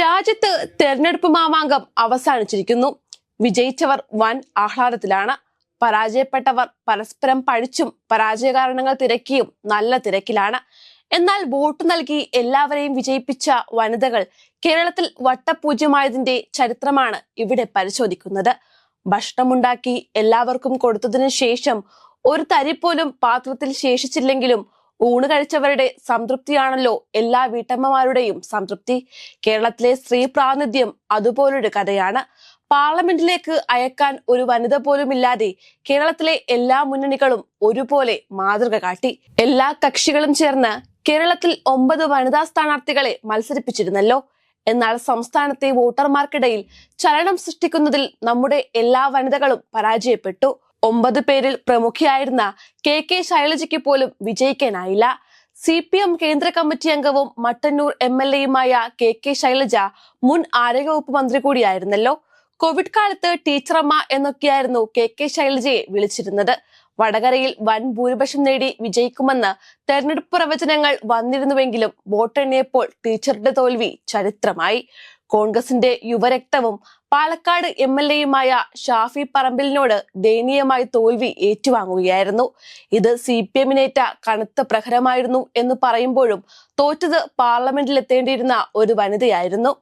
രാജ്യത്ത് തെരഞ്ഞെടുപ്പ് മാമാങ്കം അവസാനിച്ചിരിക്കുന്നു. വിജയിച്ചവർ വൻ ആഹ്ലാദത്തിലാണ്. പരാജയപ്പെട്ടവർ പരസ്പരം പഴിച്ചും പരാജയ കാരണങ്ങൾ തിരക്കിയും നല്ല തിരക്കിലാണ്. എന്നാൽ വോട്ട് നൽകി എല്ലാവരെയും വിജയിപ്പിച്ച വനിതകൾ കേരളത്തിൽ വട്ടപൂജ്യമായതിന്റെ ചരിത്രമാണ് ഇവിടെ പരിശോധിക്കുന്നത്. ഭക്ഷണമുണ്ടാക്കി എല്ലാവർക്കും കൊടുത്തതിനു ശേഷം ഒരു തരി പോലും പാത്രത്തിൽ ശേഷിച്ചില്ലെങ്കിലും ഊണ് കഴിച്ചവരുടെ സംതൃപ്തിയാണല്ലോ എല്ലാ വീട്ടമ്മമാരുടെയും സംതൃപ്തി. കേരളത്തിലെ സ്ത്രീ പ്രാതിനിധ്യം അതുപോലൊരു കഥയാണ്. പാർലമെന്റിലേക്ക് അയക്കാൻ ഒരു വനിത പോലും ഇല്ലാതെ കേരളത്തിലെ എല്ലാ മുന്നണികളും ഒരുപോലെ മാതൃക കാട്ടി. എല്ലാ കക്ഷികളും ചേർന്ന് കേരളത്തിൽ ഒമ്പത് വനിതാ സ്ഥാനാർത്ഥികളെ മത്സരിപ്പിച്ചിരുന്നല്ലോ. എന്നാൽ സംസ്ഥാനത്തെ വോട്ടർമാർക്കിടയിൽ ചലനം സൃഷ്ടിക്കുന്നതിൽ നമ്മുടെ എല്ലാ വനിതകളും പരാജയപ്പെട്ടു. ഒമ്പത് പേരിൽ പ്രമുഖയായിരുന്ന കെ കെ ശൈലജയ്ക്ക് പോലും വിജയിക്കാനായില്ല. സി പി എം കേന്ദ്ര കമ്മിറ്റി അംഗവും മട്ടന്നൂർ എം എൽ എയുമായ കെ കെ ശൈലജ മുൻ ആരോഗ്യവകുപ്പ് മന്ത്രി കൂടിയായിരുന്നല്ലോ. കോവിഡ് കാലത്ത് ടീച്ചറമ്മ എന്നൊക്കെയായിരുന്നു കെ കെ ശൈലജയെ വിളിച്ചിരുന്നത്. വടകരയിൽ വൻ ഭൂരിപക്ഷം നേടി വിജയിക്കുമെന്ന് തെരഞ്ഞെടുപ്പ് പ്രവചനങ്ങൾ വന്നിരുന്നുവെങ്കിലും വോട്ടെണ്ണിയപ്പോൾ ടീച്ചറുടെ തോൽവി ചരിത്രമായി. കോൺഗ്രസിന്റെ യുവരക്തവും പാലക്കാട് എം എൽ എയുമായ ഷാഫി പറമ്പിലിനോട് ദയനീയമായി തോൽവി ഏറ്റുവാങ്ങുകയായിരുന്നു. ഇത് സി പി എമ്മിനേറ്റ കനത്ത പ്രഹരമായിരുന്നു എന്ന് പറയുമ്പോഴും തോറ്റത് പാർലമെന്റിൽ എത്തേണ്ടിയിരുന്ന ഒരു വനിതയായിരുന്നു.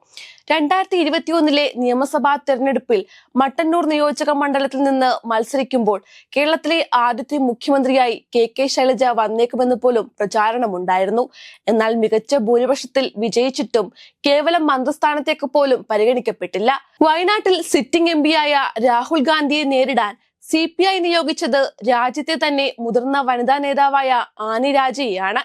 രണ്ടായിരത്തി ഇരുപത്തിയൊന്നിലെ നിയമസഭാ തെരഞ്ഞെടുപ്പിൽ മട്ടന്നൂർ നിയോജക മണ്ഡലത്തിൽ നിന്ന് മത്സരിക്കുമ്പോൾ കേരളത്തിലെ ആദ്യത്തെ മുഖ്യമന്ത്രിയായി കെ കെ ശൈലജ വന്നേക്കുമെന്ന് പോലും പ്രചാരണമുണ്ടായിരുന്നു. എന്നാൽ മികച്ച ഭൂരിപക്ഷത്തിൽ വിജയിച്ചിട്ടും കേവലം മന്ത്രിസ്ഥാനത്തേക്ക് പോലും പരിഗണിക്കപ്പെട്ടില്ല. വയനാട്ടിൽ സിറ്റിംഗ് എം പിയായ രാഹുൽ ഗാന്ധിയെ നേരിടാൻ സി പി ഐ നിയോഗിച്ചത് രാജ്യത്തെ തന്നെ മുതിർന്ന വനിതാ നേതാവായ ആനി രാജയെയാണ്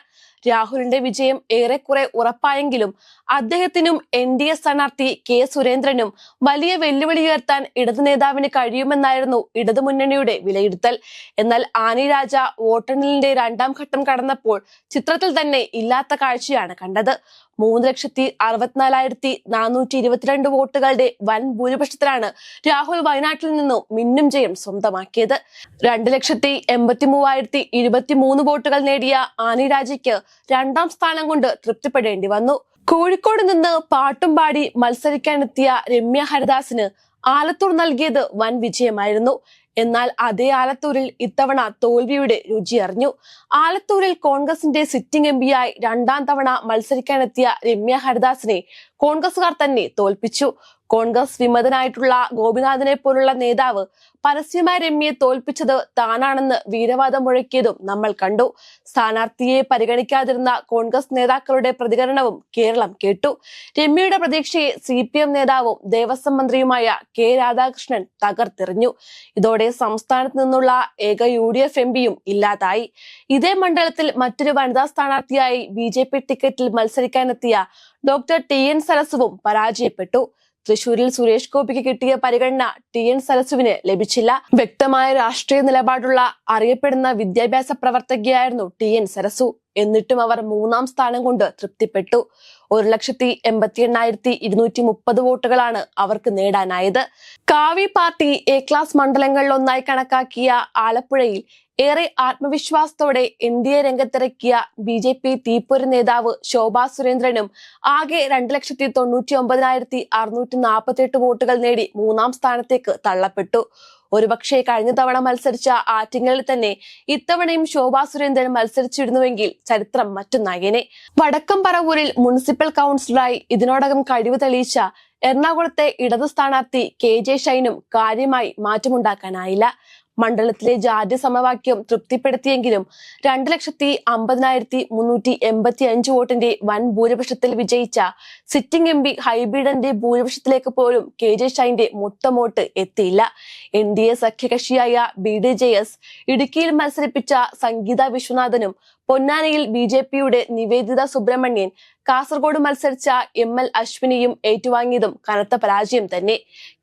രാഹുലിന്റെ വിജയം ഏറെക്കുറെ ഉറപ്പായെങ്കിലും അദ്ദേഹത്തിനും എൻ ഡി എ സ്ഥാനാർത്ഥി കെ സുരേന്ദ്രനും വലിയ വെല്ലുവിളി ഉയർത്താൻ ഇടതു നേതാവിന് കഴിയുമെന്നായിരുന്നു ഇടതുമുന്നണിയുടെ വിലയിരുത്തൽ. എന്നാൽ ആനി രാജ വോട്ടെണ്ണലിന്റെ രണ്ടാം ഘട്ടം കടന്നപ്പോൾ ചിത്രത്തിൽ തന്നെ ഇല്ലാത്ത കാഴ്ചയാണ് കണ്ടത്. മൂന്ന് ലക്ഷത്തി അറുപത്തിനാലായിരത്തി നാനൂറ്റി ഇരുപത്തിരണ്ട് വോട്ടുകളുടെ വൻ ഭൂരിപക്ഷത്തിലാണ് രാഹുൽ വയനാട്ടിൽ നിന്നും മിന്നും ജയം സ്വന്തമാക്കിയത്. രണ്ട് ലക്ഷത്തി എൺപത്തി മൂവായിരത്തി ഇരുപത്തി മൂന്ന് വോട്ടുകൾ നേടിയ ആനി രാജയ്ക്ക് രണ്ടാം സ്ഥാനം കൊണ്ട് തൃപ്തിപ്പെടേണ്ടി വന്നു. കോഴിക്കോട് നിന്ന് പാട്ടും പാടി മത്സരിക്കാനെത്തിയ രമ്യ ഹരിദാസിന് ആലത്തൂർ നൽകിയത് വൻ വിജയമായിരുന്നു. എന്നാൽ അതേ ആലത്തൂരിൽ ഇത്തവണ തോൽവിയുടെ രുചി അറിഞ്ഞു. ആലത്തൂരിൽ കോൺഗ്രസിന്റെ സിറ്റിംഗ് എം രണ്ടാം തവണ മത്സരിക്കാനെത്തിയ രമ്യ ഹരിദാസിനെ കോൺഗ്രസുകാർ തന്നെ തോൽപ്പിച്ചു. കോൺഗ്രസ് വിമതനായിട്ടുള്ള ഗോപിനാഥിനെ പോലുള്ള നേതാവ് പരസ്യമായി രമ്യയെ തോൽപ്പിച്ചത് താനാണെന്ന് വീരവാദം മുഴക്കിയതും നമ്മൾ കണ്ടു. സ്ഥാനാർത്ഥിയെ പരിഗണിക്കാതിരുന്ന കോൺഗ്രസ് നേതാക്കളുടെ പ്രതികരണവും കേരളം കേട്ടു. രമ്യയുടെ പ്രതീക്ഷയെ സി നേതാവും ദേവസ്വം മന്ത്രിയുമായ കെ രാധാകൃഷ്ണൻ തകർത്തെറിഞ്ഞു. ഇതോടെ സംസ്ഥാനത്ത് നിന്നുള്ള ഏക യു ഡി എഫ് ഇല്ലാതായി. ഇതേ മണ്ഡലത്തിൽ മറ്റൊരു വനിതാ സ്ഥാനാർത്ഥിയായി ബി ടിക്കറ്റിൽ മത്സരിക്കാനെത്തിയ ഡോക്ടർ ടി എൻ സരസുവും പരാജയപ്പെട്ടു. തൃശൂരിൽ സുരേഷ് ഗോപിക്ക് കിട്ടിയ പരിഗണന ടി എൻ സരസുവിന് ലഭിച്ചില്ല. വ്യക്തമായ രാഷ്ട്രീയ നിലപാടുള്ള അറിയപ്പെടുന്ന വിദ്യാഭ്യാസ പ്രവർത്തകയായിരുന്നു ടി എൻ സരസു. എന്നിട്ടും അവർ മൂന്നാം സ്ഥാനം കൊണ്ട് തൃപ്തിപ്പെട്ടു. ഒരു ലക്ഷത്തി എൺപത്തി എണ്ണായിരത്തി ഇരുന്നൂറ്റി മുപ്പത് വോട്ടുകളാണ് അവർക്ക് നേടാനായത്. കാവി പാർട്ടി എ ക്ലാസ് മണ്ഡലങ്ങളിലൊന്നായി കണക്കാക്കിയ ആലപ്പുഴയിൽ ഏറെ ആത്മവിശ്വാസത്തോടെ എൻ ഡി എ രംഗത്തിറക്കിയ ബി ജെ പി തീപ്പൊരി നേതാവ് ശോഭാ സുരേന്ദ്രനും ആകെ രണ്ട് ലക്ഷത്തി തൊണ്ണൂറ്റി ഒമ്പതിനായിരത്തി അറുന്നൂറ്റി നാൽപ്പത്തി എട്ട് വോട്ടുകൾ നേടി മൂന്നാം സ്ഥാനത്തേക്ക് തള്ളപ്പെട്ടു. ഒരുപക്ഷെ കഴിഞ്ഞ തവണ മത്സരിച്ച ആറ്റിങ്ങലിൽ തന്നെ ഇത്തവണയും ശോഭാ സുരേന്ദ്രൻ മത്സരിച്ചിരുന്നുവെങ്കിൽ ചരിത്രം മറ്റൊന്നായേനെ വടക്കം പറവൂരിൽ മുനിസിപ്പൽ കൗൺസിലറായി ഇതിനോടകം കഴിവ് തെളിയിച്ച എറണാകുളത്തെ ഇടതു സ്ഥാനാർത്ഥി കെ ജെ ഷൈനും കാര്യമായി മാറ്റമുണ്ടാക്കാനായില്ല. മണ്ഡലത്തിലെ ജാതി സമവാക്യം തൃപ്തിപ്പെടുത്തിയെങ്കിലും രണ്ട് ലക്ഷത്തി അമ്പതിനായിരത്തി മുന്നൂറ്റി എൺപത്തി അഞ്ച് വോട്ടിന്റെ വൻ ഭൂരിപക്ഷത്തിൽ വിജയിച്ച സിറ്റിംഗ് എം പി ഹൈബീഡന്റെ ഭൂരിപക്ഷത്തിലേക്ക് പോലും കെ ജെ ഷൈന്റെ മൊത്തം വോട്ട് എത്തിയില്ല. എൻ ഡി എ സഖ്യകക്ഷിയായ ബി ഡി ജെ എസ് ഇടുക്കിയിൽ മത്സരിപ്പിച്ച സംഗീത വിശ്വനാഥനും പൊന്നാനിയിൽ ബി ജെ പിയുടെ നിവേദിത സുബ്രഹ്മണ്യൻ കാസർഗോഡ് മത്സരിച്ച എം എൽ അശ്വിനിയും ഏറ്റുവാങ്ങിയതും കനത്ത പരാജയം തന്നെ.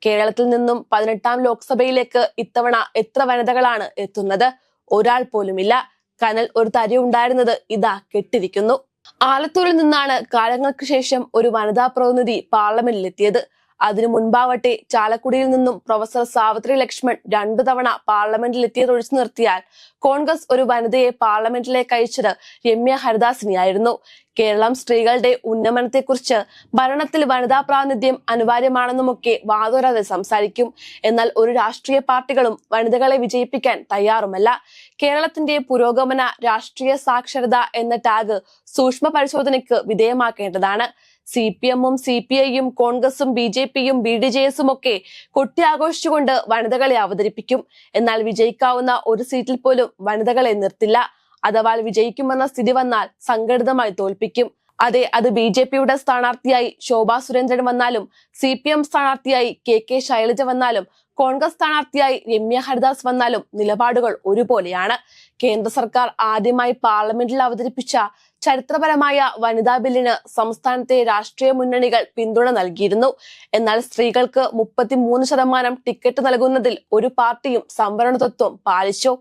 കേരളത്തിൽ നിന്നും പതിനെട്ടാം ലോക്സഭയിലേക്ക് ഇത്തവണ എത്ര വനിതകളാണ് എത്തുന്നത്. ഒരാൾ പോലുമില്ല. കനൽ ഒരു തരി ഉണ്ടായിരുന്നത് ഇതാ കെട്ടിരിക്കുന്നു. ആലത്തൂരിൽ നിന്നാണ് കാലങ്ങൾക്ക് ശേഷം ഒരു വനിതാ പ്രതിനിധി പാർലമെന്റിലെത്തിയത്. അതിനു മുൻപാവട്ടെ ചാലക്കുടിയിൽ നിന്നും പ്രൊഫസർ സാവിത്രി ലക്ഷ്മൺ രണ്ടു തവണ പാർലമെന്റിൽ എത്തിയത് ഒഴിച്ചു നിർത്തിയാൽ കോൺഗ്രസ് ഒരു വനിതയെ പാർലമെന്റിലേക്ക് അയച്ചത് രമ്യ ഹരിദാസിനെയായിരുന്നു കേരളം സ്ത്രീകളുടെ ഉന്നമനത്തെക്കുറിച്ച് ഭരണത്തിൽ വനിതാ പ്രാതിനിധ്യം അനിവാര്യമാണെന്നുമൊക്കെ വാതോരാതെ സംസാരിക്കും. എന്നാൽ ഒരു രാഷ്ട്രീയ പാർട്ടികളും വനിതകളെ വിജയിപ്പിക്കാൻ തയ്യാറുമല്ല. കേരളത്തിന്റെ പുരോഗമന രാഷ്ട്രീയ സാക്ഷരത എന്ന ടാഗ് സൂക്ഷ്മ പരിശോധനയ്ക്ക് വിധേയമാക്കേണ്ടതാണ്. സി പി എമ്മും സി പി ഐയും കോൺഗ്രസും ബി ജെ പിയും ബി ഡി ജെ എസും ഒക്കെ കൊട്ടിയാഘോഷിച്ചുകൊണ്ട് വനിതകളെ അവതരിപ്പിക്കും. എന്നാൽ വിജയിക്കാവുന്ന ഒരു സീറ്റിൽ പോലും വനിതകളെ നിർത്തില്ല. അഥവാ വിജയിക്കുമെന്ന സ്ഥിതി വന്നാൽ സംഘടിതമായി തോൽപ്പിക്കും. അതെ അത് ബി ജെ പിയുടെ സ്ഥാനാർത്ഥിയായി ശോഭാ സുരേന്ദ്രൻ വന്നാലും സി പി എം സ്ഥാനാർത്ഥിയായി കെ കെ ശൈലജ വന്നാലും കോൺഗ്രസ് സ്ഥാനാർത്ഥിയായി രമ്യ ഹരിദാസ് വന്നാലും നിലപാടുകൾ ഒരുപോലെയാണ്. കേന്ദ്ര സർക്കാർ ആദ്യമായി പാർലമെന്റിൽ അവതരിപ്പിച്ച ചരിത്രപരമായ വനിതാ ബില്ലിന് സംസ്ഥാനത്തെ രാഷ്ട്രീയ മുന്നണികൾ പിന്തുണ നൽകിയിരുന്നു. എന്നാൽ സ്ത്രീകൾക്ക് മുപ്പത്തിമൂന്ന് ശതമാനം ടിക്കറ്റ് നൽകുന്നതിൽ ഒരു പാർട്ടിയും സംവരണ തത്വം പാലിച്ചു.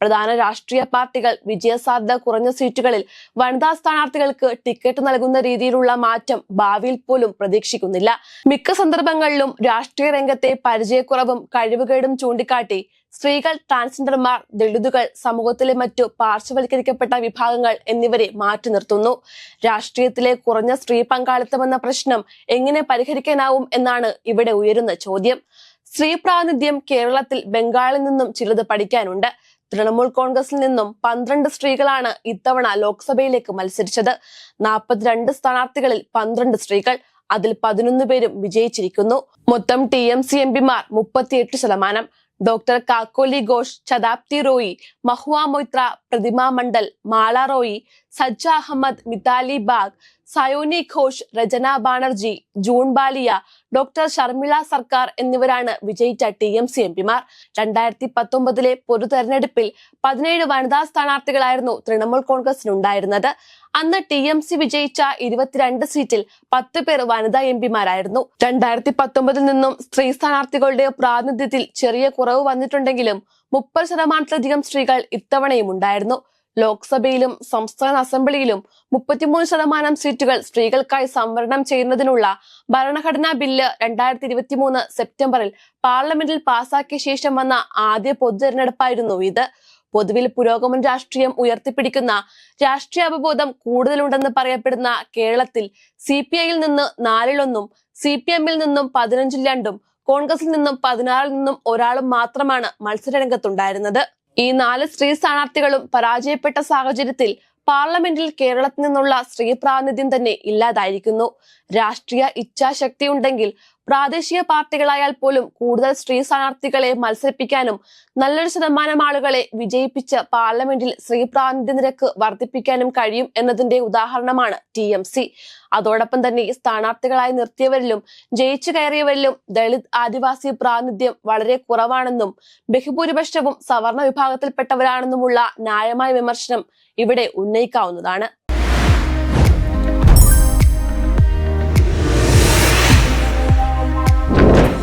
പ്രധാന രാഷ്ട്രീയ പാർട്ടികൾ വിജയസാധ്യത കുറഞ്ഞ സീറ്റുകളിൽ വനിതാ സ്ഥാനാർത്ഥികൾക്ക് ടിക്കറ്റ് നൽകുന്ന രീതിയിലുള്ള മാറ്റം ഭാവിയിൽ പോലും പ്രതീക്ഷിക്കുന്നില്ല. മിക്ക സന്ദർഭങ്ങളിലും രാഷ്ട്രീയ രംഗത്തെ പരിചയക്കുറവും കഴിവുകേടും ചൂണ്ടിക്കാട്ടി സ്ത്രീകൾ ട്രാൻസ്ജെൻഡർമാർ ദളിതുകൾ സമൂഹത്തിലെ മറ്റു പാർശ്വവൽക്കരിക്കപ്പെട്ട വിഭാഗങ്ങൾ എന്നിവരെ മാറ്റി നിർത്തുന്നു. രാഷ്ട്രീയത്തിലെ കുറഞ്ഞ സ്ത്രീ പങ്കാളിത്തമെന്ന പ്രശ്നം എങ്ങനെ പരിഹരിക്കാനാവും എന്നാണ് ഇവിടെ ഉയരുന്ന ചോദ്യം. സ്ത്രീ പ്രാതിനിധ്യം കേരളത്തിൽ ബംഗാളിൽ നിന്നും ചിലത് പഠിക്കാനുണ്ട്. തൃണമൂൽ കോൺഗ്രസിൽ നിന്നും പന്ത്രണ്ട് സ്ത്രീകളാണ് ഇത്തവണ ലോക്സഭയിലേക്ക് മത്സരിച്ചത്. നാൽപ്പത്തിരണ്ട് സ്ഥാനാർത്ഥികളിൽ പന്ത്രണ്ട് സ്ത്രീകൾ. അതിൽ പതിനൊന്ന് പേരും വിജയിച്ചിരിക്കുന്നു. മൊത്തം ടി എം സി എം പിമാർ മുപ്പത്തിയെട്ട് ശതമാനം. ഡോക്ടർ കാക്കോലി ഘോഷ് ശതാബ്ദി റോയി മഹുവ മൊയ്ത്ര പ്രതിമ മണ്ഡൽ മാള റോയി സജ്ജ അഹമ്മദ് മിതാലി ബാഗ് സയോനി ഘോഷ് രചന ബാനർജി ജൂൺ ബാലിയ ഡോക്ടർ ഷർമിള സർക്കാർ എന്നിവരാണ് വിജയിച്ച ടി എം സി എം പിമാർ. രണ്ടായിരത്തി പത്തൊമ്പതിലെ പൊതു തെരഞ്ഞെടുപ്പിൽ പതിനേഴ് വനിതാ സ്ഥാനാർത്ഥികളായിരുന്നു തൃണമൂൽ കോൺഗ്രസിനുണ്ടായിരുന്നത്. അന്ന് ടി എം സി വിജയിച്ച ഇരുപത്തിരണ്ട് സീറ്റിൽ പത്ത് പേർ വനിതാ എംപിമാരായിരുന്നു രണ്ടായിരത്തി പത്തൊമ്പതിൽ നിന്നും സ്ത്രീ സ്ഥാനാർത്ഥികളുടെ പ്രാതിനിധ്യത്തിൽ ചെറിയ കുറവ് വന്നിട്ടുണ്ടെങ്കിലും മുപ്പത് ശതമാനത്തിലധികം സ്ത്രീകൾ ഇത്തവണയും ഉണ്ടായിരുന്നു. ലോക്സഭയിലും സംസ്ഥാന അസംബ്ലിയിലും മുപ്പത്തിമൂന്ന് ശതമാനം സീറ്റുകൾ സ്ത്രീകൾക്കായി സംവരണം ചെയ്യുന്നതിനുള്ള ഭരണഘടനാ ബില്ല് രണ്ടായിരത്തി ഇരുപത്തിമൂന്ന് സെപ്റ്റംബറിൽ പാർലമെന്റിൽ പാസാക്കിയ ശേഷം വന്ന ആദ്യ പൊതു തെരഞ്ഞെടുപ്പായിരുന്നു ഇത്. പൊതുവിൽ പുരോഗമന രാഷ്ട്രീയം ഉയർത്തിപ്പിടിക്കുന്ന രാഷ്ട്രീയ അവബോധം കൂടുതലുണ്ടെന്ന് പറയപ്പെടുന്ന കേരളത്തിൽ സി പി ഐയിൽ നിന്ന് നാലിലൊന്നും സി പി എമ്മിൽ നിന്നും പതിനഞ്ചിൽ രണ്ടും കോൺഗ്രസിൽ നിന്നും പതിനാറിൽ നിന്നും ഒരാളും മാത്രമാണ് മത്സരരംഗത്തുണ്ടായിരുന്നത്. ഈ നാല് സ്ത്രീ സ്ഥാനാർത്ഥികളും പരാജയപ്പെട്ട സാഹചര്യത്തിൽ പാർലമെന്റിൽ കേരളത്തിൽ നിന്നുള്ള സ്ത്രീ പ്രാതിനിധ്യം തന്നെ ഇല്ലാതായിരിക്കുന്നു. രാഷ്ട്രീയ ഇച്ഛാശക്തി ഉണ്ടെങ്കിൽ പ്രാദേശിക പാർട്ടികളായാൽ പോലും കൂടുതൽ സ്ത്രീ സ്ഥാനാർത്ഥികളെ മത്സരിപ്പിക്കാനും നല്ലൊരു ശതമാനം ആളുകളെ വിജയിപ്പിച്ച് പാർലമെന്റിൽ സ്ത്രീ പ്രാതിനിധ്യ നിരക്ക് വർദ്ധിപ്പിക്കാനും കഴിയും എന്നതിന്റെ ഉദാഹരണമാണ് ടി എം സി. അതോടൊപ്പം തന്നെ സ്ഥാനാർത്ഥികളായി നിർത്തിയവരിലും ജയിച്ചു കയറിയവരിലും ദളിത് ആദിവാസി പ്രാതിനിധ്യം വളരെ കുറവാണെന്നും ബഹുഭൂരിപക്ഷവും സവർണ വിഭാഗത്തിൽപ്പെട്ടവരാണെന്നുമുള്ള ന്യായമായ വിമർശനം ഇവിടെ ഉന്നയിക്കാവുന്നതാണ്.